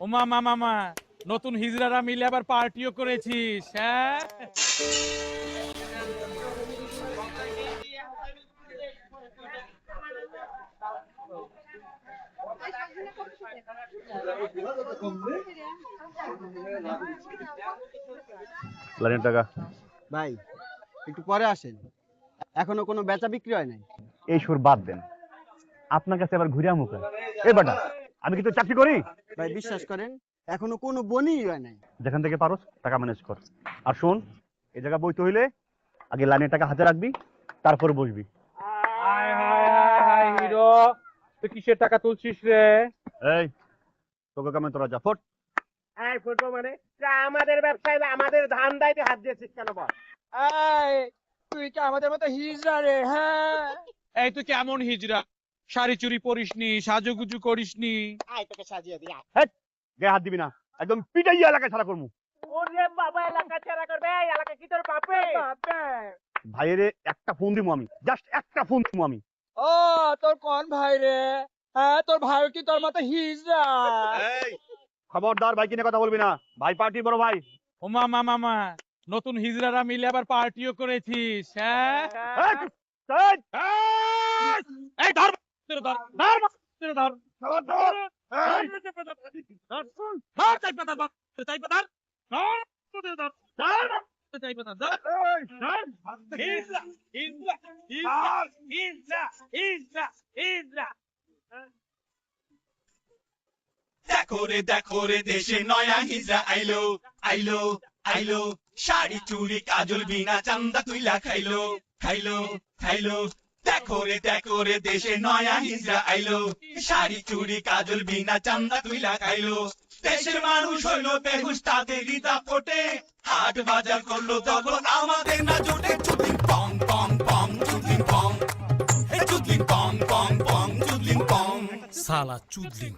ওমা মামা মা নতুন হিজড়ারা মিলে আবার পার্টিও করেছিস হ্যাঁ? লাইনের টাকা। ভাই একটু পরে আসেন। এখনও কোনো বেচা বিক্রি হয় নাই? এই সুর বাদ দেন। আপনার কাছে আবার ঘুরে মুখে বেটা। আমি কিন্তু চাকরি করি? ভাই বিশ্বাস করেন এখনও কোনো বনই হয় নাই। যেখান থেকে পারোস টাকা ম্যানেজ কর। আর শোন এই জায়গা বইতে হইলে আগে লাইনের টাকা হাতে রাখবি তারপর বসবি। হায় হায় হায় হায় হিরো তুই কিসের টাকা তুলছিস রে? এই তোকে কামে তোরা যা ফট। এই ফুটো মানে? যা আমাদের ব্যবসায় আমাদের ধান দাইতে হাত দিয়েছিস কেন বল? এই তুই কি আমাদের মতো হিজড়া রে? হ্যাঁ। এই তুই কেমন হিজড়া? শাড়ি চুরি পরিসনি সাজুগুজু করিসনি। আয় তোকে সাজিয়ে দি আয়। গায়ে হাত দিবি না একদম পিটাইয়া এলাকায় ছাড়া করব ওরে বাবা এলাকা ছেড়া করবে? এই এলাকা কি তোর বাপে? ভাইয়েরে একটা ফোন দিবো আমি জাস্ট একটা ফোন দিবো আমি। ও তোর কোন ভাই রে? হ্যাঁ তোর ভাই কি তোর মতো হিজড়া? এই খবরদার ভাই কিনে কথা বলবি না। ভাই পার্টির বড় ভাই। ওমা মামা মা নতুন হিজড়ারা মিলে আবার পার্টিও করেছিস হ্যাঁ? এই ধর দেখো রে দেখো রে, দেশে নয়া হিজরা আইলো আইলো আইলো। শাড়ি, চুড়ি, কাজল, বিনা চান্দা তুইলা খাইলো খাইলো খাইলো। দেখো রে দেশে নয়া হিজরা আইলো। শাড়ি, চুড়ি, কাজল, বিনা চান্দা তুইলা খাইলো। দেশের মানুষ হইল বেহুশ, তাদের হৃদা ফোটে। হাট বাজার করল তখন আমাদের না জোটে। চুদিন পং পং পং চুদিন পং। চুদলিং পং পং পং চুদলিং পং। সালা চুদলিং